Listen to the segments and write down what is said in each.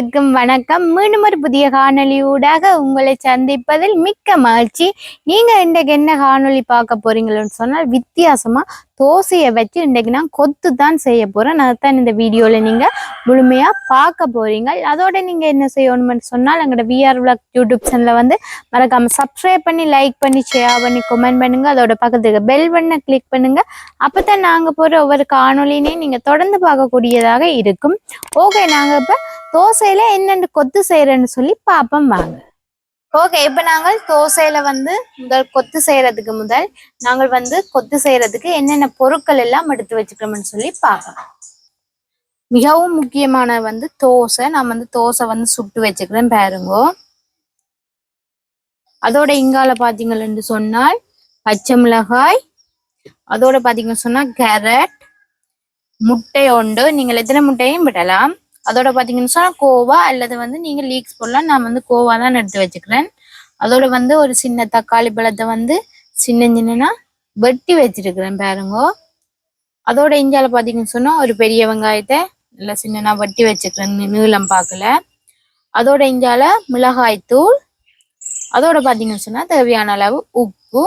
அனைவருக்கும் வணக்கம். மீண்டும் ஒரு புதிய காணொளியூடாக உங்களை சந்திப்பதில் மிக்க மகிழ்ச்சி. நீங்க இன்றைக்கு என்ன காணொளி பார்க்க போறீங்களோன்னு சொன்னால் வித்தியாசமா தோசையை வச்சு இன்றைக்கு நான் கொத்து தான் செய்ய போகிறேன் அதைத்தான் இந்த வீடியோவில் நீங்கள் முழுமையாக பார்க்க போகிறீங்க அதோட நீங்கள் என்ன செய்யணும்னு சொன்னால் எங்களோட விஆர் விளாக் யூடியூப் சேனலில் வந்து மறக்காமல் சப்ஸ்கிரைப் பண்ணி லைக் பண்ணி ஷேர் பண்ணி கமெண்ட் பண்ணுங்கள் அதோட பக்கத்துக்கு பெல் பண்ண கிளிக் அப்போ தான் நாங்கள் போகிற ஒவ்வொரு காணொலினையும் நீங்கள் தொடர்ந்து பார்க்கக்கூடியதாக இருக்கும். ஓகே நாங்கள் இப்போ தோசையில் என்னென்ன கொத்து செய்கிறேன்னு சொல்லி பார்ப்போம். வாங்க. ஓகே இப்போ நாங்கள் தோசையில வந்து முதல் கொத்து செய்யறதுக்கு முதல் நாங்கள் வந்து கொத்து செய்யறதுக்கு என்னென்ன பொருட்கள் எல்லாம் எடுத்து வச்சுக்கிறோம்னு சொல்லி பார்க்கலாம். மிகவும் முக்கியமான வந்து தோசை. நான் வந்து தோசை வந்து சுட்டு வச்சுக்கிறேன் பாருங்கோ. அதோட இங்கால பாத்தீங்கன்னு சொன்னால் பச்சை மிளகாய் அதோட பாத்தீங்கன்னு சொன்னா கேரட் முட்டை உண்டு. நீங்கள் எத்தனை முட்டையும் விடலாம். அதோட பாத்தீங்கன்னு சொன்னால் கோவா அல்லது வந்து நீங்க லீக்ஸ் போடலாம். நான் வந்து கோவா தான் எடுத்து வச்சுக்கிறேன். அதோட வந்து ஒரு சின்ன தக்காளி பழத்தை வந்து சின்ன சின்னனா வெட்டி வச்சிருக்கிறேன் பாருங்கோ. அதோட இஞ்சால பார்த்தீங்கன்னு சொன்னா ஒரு பெரிய வெங்காயத்தை நல்லா சின்னனா வெட்டி வச்சுக்கிறேன். நீளம் பார்க்கல. அதோட இஞ்சால மிளகாய் தூள் அதோட பார்த்தீங்கன்னு சொன்னால் தேவையான அளவு உப்பு.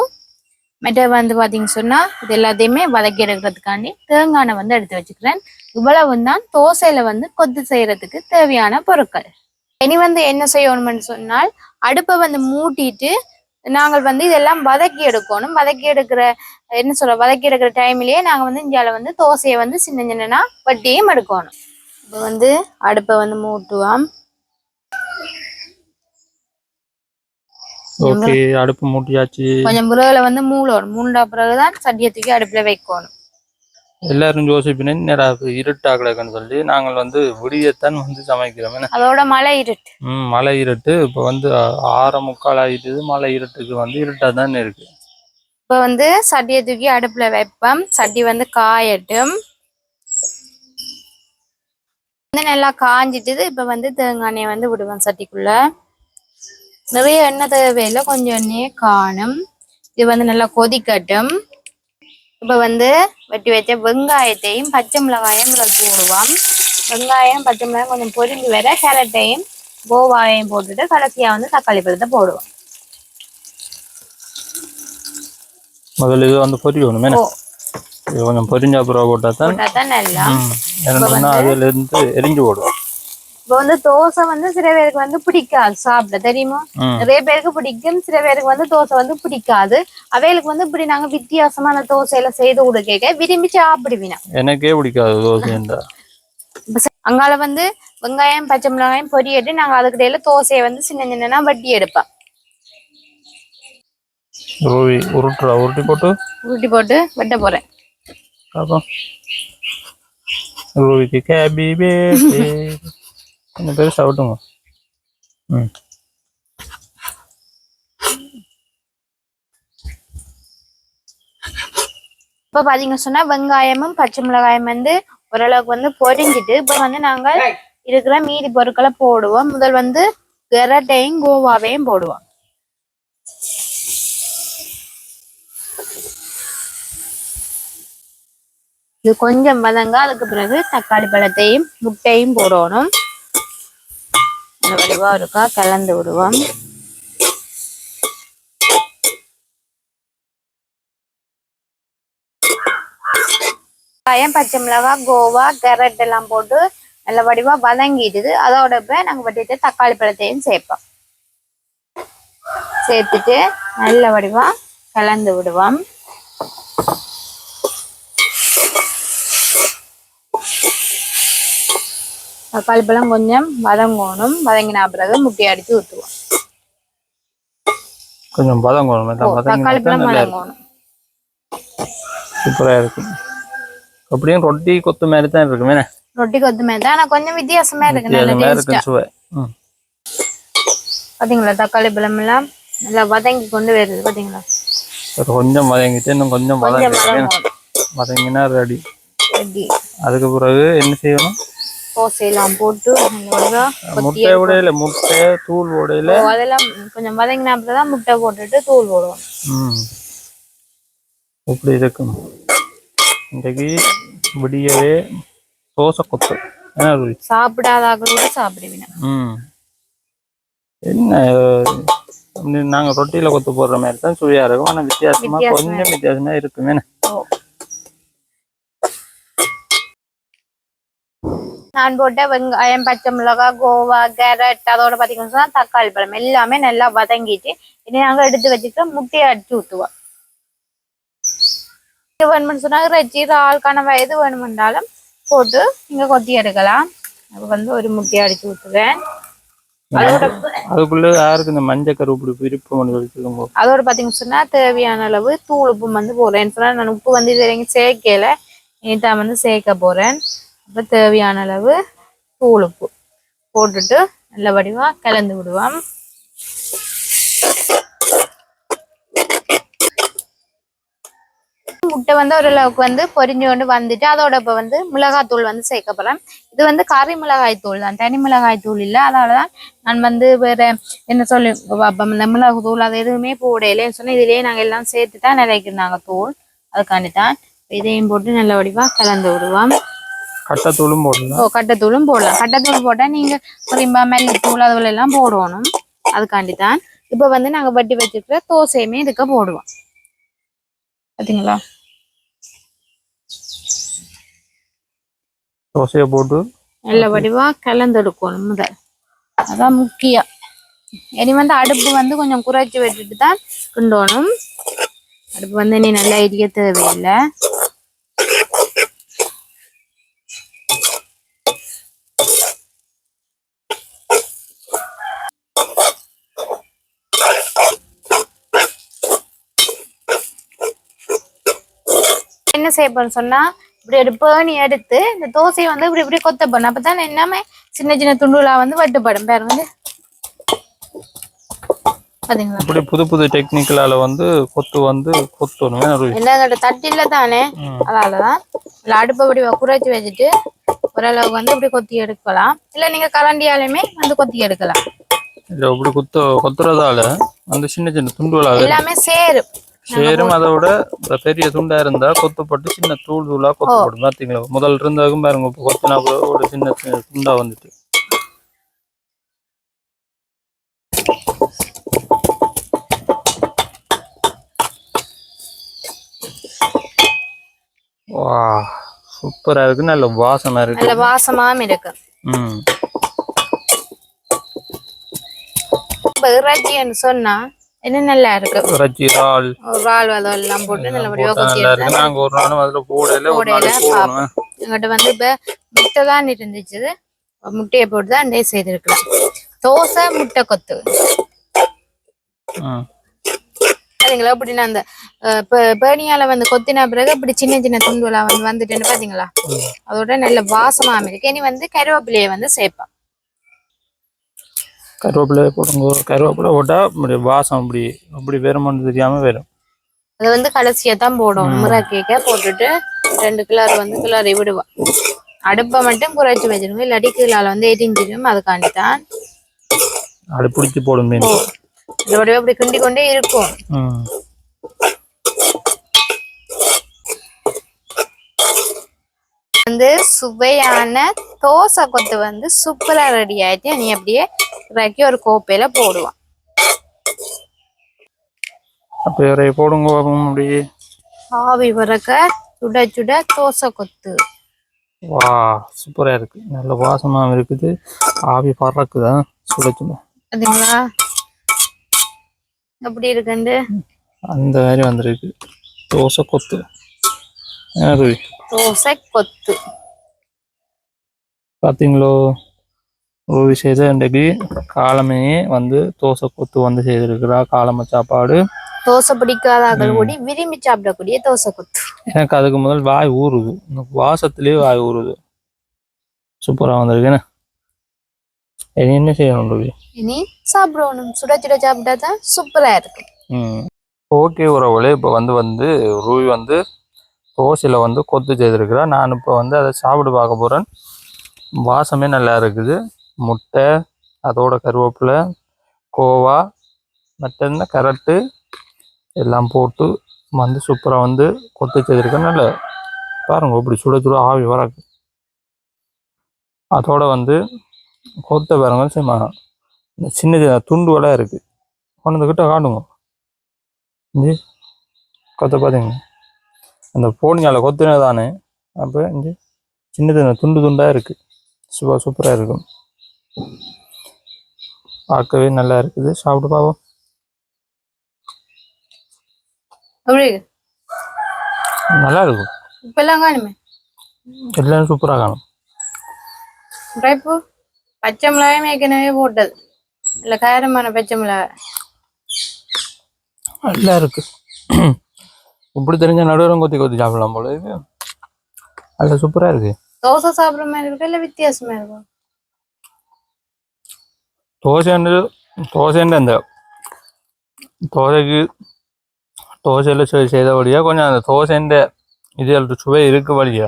மற்ற வந்து பார்த்தீங்கன்னு சொன்னால் இது எல்லாத்தையுமே வதக்கி எடுக்கிறதுக்காண்டி தேங்காய் வந்து எடுத்து வச்சுக்கிறேன். இவ்வளவு தான் தோசையில் வந்து கொத்து செய்கிறதுக்கு தேவையான பொருட்கள். இனி வந்து என்ன செய்யணும்னு சொன்னால் அடுப்பை வந்து மூட்டிட்டு நாங்கள் வந்து இதெல்லாம் வதக்கி எடுக்கணும். வதக்கி எடுக்கிற என்ன சொல்ற வதக்கி எடுக்கிற டைம்லயே நாங்கள் வந்து இந்தியால வந்து தோசையை வந்து சின்ன சின்னனா வட்டியும் எடுக்கணும். இப்போ வந்து அடுப்பை வந்து மூட்டுவோம். ஓகே அடுப்பு மூட்டியாச்சு கொஞ்சம் பிறகுல வந்து மூடணும் மூண்டா பிறகுதான் சட்டியை தூக்கி அடுப்புல வைக்கணும். எல்லாரும் யோசிப்பினேன் நேரா இருட்டா கிடக்குன்னு சொல்லி நாங்கள் வந்து விடியத்தான் வந்து சமைக்கிறோம்? அதோட மழை இருட்டு. ம் மழை இருட்டு. இப்போ வந்து ஆ- ஆறரை முக்கால் ஆயிட்டுது. மழை இருட்டுக்கு வந்து இருட்டா தான் இருக்கு. இப்ப வந்து சட்டியை தூக்கி அடுப்புல வைப்போம். சட்டி வந்து காயட்டும். வந்து நல்லா காஞ்சிட்டுது. இப்ப வந்து தேங்காய் எண்ணெயை வந்து விடுவேன் சட்டிக்குள்ள. நிறைய எண்ணெய் தேவையில்லை. கொஞ்சம் எண்ணெயே காணும். இது வந்து நல்லா கொதிக்கட்டும். இப்ப வந்து வெட்டி வச்ச வெங்காயத்தையும் பச்சை மிளகாயும் இதுல போடுவோம் வெங்காயம் பச்சை மிளகாய் கொஞ்சம் பொரிஞ்சு வர கேரட்டையும் கோவாவையும் போட்டுட்டு கடைசியா வந்து தக்காளி பழத்தை போடுவோம். முதல்ல இது வந்து பொரியணும் இது கொஞ்சம் பொரிஞ்ச அப்புறம் போட்டா தான் போட்டா தான் நல்லா. என்னன்னா அதுல இருந்து எரிஞ்சு போடும் இப்போ வந்து தோசை வந்து சில பேருக்கு வந்து பிடிக்காது சாப்பிட தெரியுமா? நிறைய பேருக்கு பிடிக்கும் சில பேருக்கு வந்து தோசை வந்து பிடிக்காது. அவைகளுக்கு வந்து இப்படி நாங்க வித்தியாசமான தோசையில செய்து கொடுக்க விரும்பி சாப்பிடுவீங்க. எனக்கே பிடிக்காது தோசைன்றா இப்ப ச- அங்கால வந்து வெங்காயம் பச்சை மிளகாயம் பொரியட்டு நாங்க அதுக்கிடையில தோசையை வந்து சின்ன சின்னனா வட்டி எடுப்போம். ரூவி உருட்டுறா உருட்டி போட்டு? உருட்டி போட்டு வெட்ட போறேன். ரூவிக்கு கேபி பேபி கொஞ்சம் பேர் சாப்பிட்டுங்க ம். இப்ப பாத்தீங்க சொன்னா வெங்காயமும் பச்சை மிளகாயம் வந்து ஓரளவுக்கு வந்து பொரிஞ்சிட்டு இப்ப வந்து நாங்க இருக்கிற மீதி பொருட்களை போடுவோம். முதல் வந்து கெரட்டையும் கோவாவையும் போடுவோம். இது கொஞ்சம் வதங்க அதுக்கு பிறகு தக்காளி பழத்தையும் முட்டையும் போடணும். இந்த இருக்கா? கலந்து விடுவோம். வெங்காயம் பச்சை மிளகாய் கோவா கேரட் எல்லாம் போட்டு நல்ல வடிவா வதங்கிடுது. அதோட இப்ப நாங்க வட்டிட்டு தக்காளி பழத்தையும் சேர்ப்போம். சேர்த்துட்டு நல்ல வடிவா கலந்து விடுவோம். தக்காளி பழம் கொஞ்சம் வதங்கணும் வதங்கின பிறகு முட்டையை அடிச்சு ஊற்றுவோம் கொஞ்சம் பதம் கொள்ளணும் தக்காளி பழம் வதங்கணும் சூப்பரா இருக்கும் அப்படியும் ரொட்டி கொத்து மாதிரி தான் இருக்குமே ரொட்டி கொத்துமே தான் ஆனா கொஞ்சம் வித்தியாசமா இருக்கு நல்ல சுவை பாத்தீங்களா தக்காளி பழம் எல்லாம் நல்லா வதங்கி கொண்டு வருது பாத்தீங்களா கொஞ்சம் வதங்கிட்டு இன்னும் கொஞ்சம் கொஞ்சம் வதங்கி வதங்கணும் வதங்கினா ரெடி அதுக்கு பிறகு என்ன செய்யணும் தோசையெல்லாம் போட்டு முட்டை உடையில முட்டை தூள் உடையில. அதெல்லாம் கொஞ்சம் வதங்கின தான் முட்டை போட்டுட்டு தூள் போடுவோம். இப்படி இருக்கும். இன்றைக்கு விடியவே தோசை கொத்து என்ன ரூபி சாப்பிடாதாக்கள் கூட சாப்பிடுவேன் ம். என்ன நாங்க ரொட்டியில கொத்து போடுற மாதிரி தான் சுவையா இருக்கும். ஆனா வித்தியாசமா வித்தியாசமா கொஞ்சம் வித்தியாசமா இருக்குமே. நான் போட்ட வெங்காயம் பச்சை மிளகாய் கோவா கேரட் அதோட பாத்தீங்கன்னா சொன்னா தக்காளி பழம் எல்லாமே நல்லா வதங்கிட்டு இனி நாங்க எடுத்து வச்சுட்டு முட்டையை அடிச்சு ஊற்றுவோம் இது வேணும்னு சொன்னா இறைச்சி இறால் கனவா எது வேணுமென்றாலும் போட்டு நீங்க கொத்தி எடுக்கலாம். அப்ப வந்து ஒரு முட்டையை அடிச்சு ஊற்றுவேன் அதுக்குள்ள யாருக்கு இந்த மஞ்சள் கருப்பு விருப்பம் பண்ணி வச்சுக்கோங்க அதோட பாத்தீங்கன்னு சொன்னா தேவையான அளவு தூள் உப்பு வந்து போடுறேன். சொன்னா நான் உப்பு வந்து இது வரைக்கும் சேர்க்கல. இனிதான் வந்து சேர்க்க போறேன். அப்போ தேவையான அளவு தூள் உப்பு போட்டுட்டு நல்ல வடிவா கலந்து விடுவோம். முட்டை வந்து ஓரளவுக்கு வந்து பொரிஞ்சு கொண்டு வந்துட்டு அதோட இப்போ வந்து மிளகாத்தூள் வந்து சேர்க்கப்படுறேன் இது வந்து கறி மிளகாய் தூள் தான். தனி மிளகாய் தூள் இல்லை. அதனாலதான் நான் வந்து வேற என்ன சொல்லி இந்த மிளகு தூள் அது எதுவுமே போடையிலே சொன்னா இதுலயே நாங்க எல்லாம் சேர்த்து தான் நிறைக்கிறாங்க தூள். அதுக்காண்டி தான் இதையும் போட்டு நல்ல வடிவாக கலந்து விடுவோம். கட்டத்தூளும் போடலாம் ஓ கட்டத்தூளும் போடலாம். கட்டத்தூள் போட்டா நீங்க புரியும்பா மல்லித்தூள் அதுல எல்லாம் போடணும். அதுக்காண்டி தான் இப்ப வந்து நாங்க வட்டி வச்சிருக்கிற தோசையுமே இதுக்கு போடுவோம். பாத்தீங்களா? தோசையை போட்டு நல்ல வடிவா கலந்தெடுக்கணும் முதல். அதான் முக்கியம். இனி வந்து அடுப்பு வந்து கொஞ்சம் குறைச்சி விட்டுட்டு தான் கிண்டணும். அடுப்பு வந்து இனி நல்லா எரிய தேவையில்லை. என்ன செய்ய போறேன்னு சொன்னா இப்படி ஒரு பேணி எடுத்து இந்த தோசையை வந்து இப்படி இப்படி கொத்த போடணும் அப்பதான் எல்லாமே சின்ன சின்ன துண்டுகளா வந்து வட்டுப்படும். பாருங்க வந்து. இப்படி புது புது டெக்னிக்கலால வந்து கொத்து வந்து கொத்தணும். எல்லாத்தோட தட்டில தானே? ம். அதனாலதான் இல்ல அடுப்பை இப்படி குறைச்சி வச்சுட்டு ஓரளவுக்கு வந்து இப்படி கொத்தி எடுக்கலாம். இல்ல நீங்க கரண்டியாலுமே வந்து கொத்தி எடுக்கலாம். இல்ல இப்படி குத்த கொத்துறதால அந்த சின்ன சின்ன துண்டுகளாக எல்லாமே சேரும். சேரும் அதோட இந்த பெரிய துண்டா இருந்தா கொத்தப்பட்டு சின்ன தூள் தூளா கொத்தப்படும் பாத்தீங்களா? முதல்ல இருந்ததுக்கும் பாருங்க கொத்தினா ஒரு சின்ன துண்டா வந்துட்டு. வா சூப்பரா இருக்கு. நல்ல வாசமா இருக்கு. நல்ல வாசமாவும் இருக்கு. ம். இறைச்சின்னு சொன்னா என்ன நல்லா இருக்கு? இறைச்சி இறால். ஆள் அதெல்லாம் போட்டு நல்ல வடிவா போட்டா கொத்தி நல்லா இருக்கு. நாங்க ஒரு நாளும் அதுல போடல ஒரு நாளைக்கு போடணும். எங்கிட்ட வந்து இப்ப முட்டை தான் இருந்துச்சு. முட்டையை போட்டு தான் டே செய்திருக்கலாம் தோசை முட்டை கொத்து. பாத்தீங்களா? இப்படி அந்த அஹ், பே- பேணியால வந்து கொத்தின பிறகு இப்படி சின்ன சின்ன துண்டுகளா வந்து வந்துட்டுன்னு பாத்தீங்களா? அதோட நல்ல வாசமா இருக்கு இனி வந்து கருவேப்பிலையை வந்து சேர்ப்பேன் கருவேப்பிலை போடுங்க. கருவேப்பிலை போட்டா இப்படி வாசம் அப்படி அப்படி வேறுமானு தெரியாம வரும் அதை வந்து கடைசியா தான் போடும். முறை கேக்க போட்டுட்டு ரெண்டு கிலோ வந்து கிளறி விடுவோம். அடுப்பை மட்டும் குறைச்சி வச்சிருங்க இல்லாட்டி கீழே வந்து எரிஞ்சிடும் அதுக்காண்டி தான் அப்படி பிடிச்சி போடும் மீன். இதோட இப்படி கிண்டி கொண்டே இருக்கும். வந்து சுவையான தோசை கொத்து வந்து சூப்பரா ரெடி ஆயிட்டு நீ அப்படியே இறக்கி ஒரு கோப்பையில போடுவான் அப்போ போடுங்க பாப்போம் அப்படி ஆவி பறக்க சுட சுட தோசை கொத்து வா சூப்பரா இருக்கு நல்ல வாசமாவும் இருக்குது ஆவி பறக்குதா சுட சுட பாத்தீங்களா எப்படி இருக்குண்டு அந்த மாதிரி வந்திருக்கு தோசை கொத்து தோசை கொத்து பார்த்தீங்களோ ஒரு விஷயத்த இன்றைக்கு காலமே வந்து தோசை கொத்து வந்து செய்திருக்கிறா காலம சாப்பாடு. தோசை பிடிக்காதாக்கள் கூடி விரும்பி சாப்பிடக்கூடிய தோசை கொத்து. எனக்கு அதுக்கு முதல் வாய் ஊறுது. வாசத்திலேயே வாய் ஊறுது. சூப்பரா வந்திருக்கு என்ன இனி என்ன செய்யணும் ரவி? இனி சாப்பிடணும். சுட சுட சாப்பிட்டா தான் சூப்பரா இருக்கும். ம். ஓகே உறவுகளே இப்போ வந்து வந்து ரூவி வந்து தோசையில் வந்து கொத்து செய்திருக்கிறா. நான் இப்போ வந்து அதை சாப்பிட்டு பார்க்க போகிறேன் வாசமே நல்லா இருக்குது. முட்டை அதோட கருவேப்பிலை கோவா மற்ற என்ன கரட்டு எல்லாம் போட்டு வந்து சூப்பராக வந்து கொத்து செய்திருக்கேன் நல்ல பாருங்கள் இப்படி சுட சுட ஆவி வராது அதோட வந்து கொத்த பாருங்க சும்மா இந்த சின்ன சின்ன துண்டு இருக்கு. கொண்டு வந்து கிட்ட காட்டுங்க. இஞ்சி கொத்த பார்த்தீங்க அந்த போனியால் கொத்துனது தானே. அப்போ இஞ்சி சின்ன சின்ன துண்டு துண்டாக இருக்குது சூப்பர் சூப்பராக இருக்கும். பார்க்கவே நல்லா இருக்குது. சாப்பிட்டு இருக்கு நல்லா இருக்கும். இப்பெல்லாம் காணுமே? எல்லாம் சூப்பராக காணும். இப்போ பச்சை மிளகாயும் ஏற்கனவே போட்டது. இல்ல காரமான பச்சை மிளகாய். நல்லா இருக்கு. இப்படி தெரிஞ்ச நடுவரம் கொத்தி கொத்தி சாப்பிடலாம் போல இது நல்லா சூப்பராக இருக்கு. தோசை சாப்பிடுற மாதிரி இருக்கும் இல்ல வித்தியாசமா இருக்கும் தோசைன்னு தோசைன்னு அந்த தோசைக்கு தோசையில் செய்த வழியா கொஞ்சம் அந்த தோசைன்ற இதில் சுவை இருக்கு வழியா.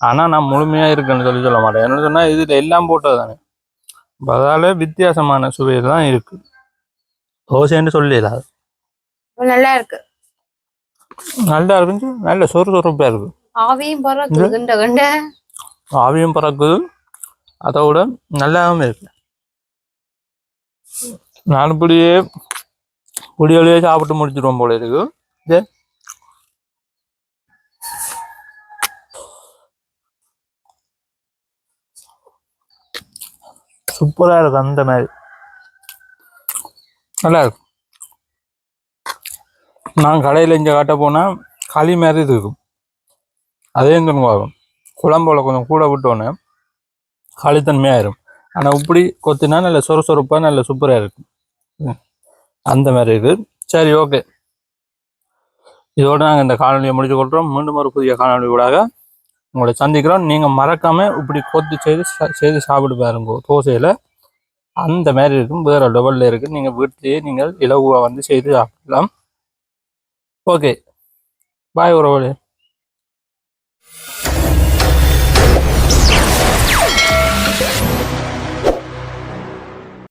ஆனால் நான் முழுமையாக இருக்குன்னு சொல்லி சொல்ல மாட்டேன். என்ன சொன்னால் இதில் எல்லாம் போட்டது தானே அதால வித்தியாசமான சுவையில் தான் இருக்கு. தோசைன்னு சொல்லிடலாம் நல்லா இருக்கு. நல்லா இருந்துச்சு. நல்ல சொறு சொறுப்பாக இருக்கு. ஆவியும் பறக்குது. ஆவியும் பறக்குது. அதோட நல்லாவும் இருக்கு. நான் இப்படியே குடியோலையே சாப்பிட்டு முடிச்சிருவோம் போல இருக்கு. இது. சூப்பரா அந்த மாதிரி. நல்லா இருக்கும் நான் கடையில் இங்கே காட்ட போனால் களி மாதிரி இருக்கும். அதே ஆகும் குழம்போல கொஞ்சம் கூட விட்டோன்னே களித்தன்மையாயிரும் ஆனால் இப்படி கொத்தினா நல்ல சொர சொரப்பாக நல்ல சூப்பராக இருக்கும். அந்த மாதிரி இருக்குது சரி ஓகே இதோடு நாங்கள் இந்த காணொலியை முடிச்சு கொள்கிறோம் மீண்டும் ஒரு புதிய காணொலி கூடாக உங்களை சந்திக்கிறோம். நீங்கள் மறக்காமல் இப்படி கொத்தி செய்து செய்து சாப்பிட்டு பாருங்க. தோசையில் அந்த மாதிரி இருக்கும். வேறு லெவலில் இருக்குது நீங்கள் வீட்டிலேயே நீங்கள் இலகுவாக வந்து செய்து சாப்பிடலாம். ஓகே பாய் உறவுகளே.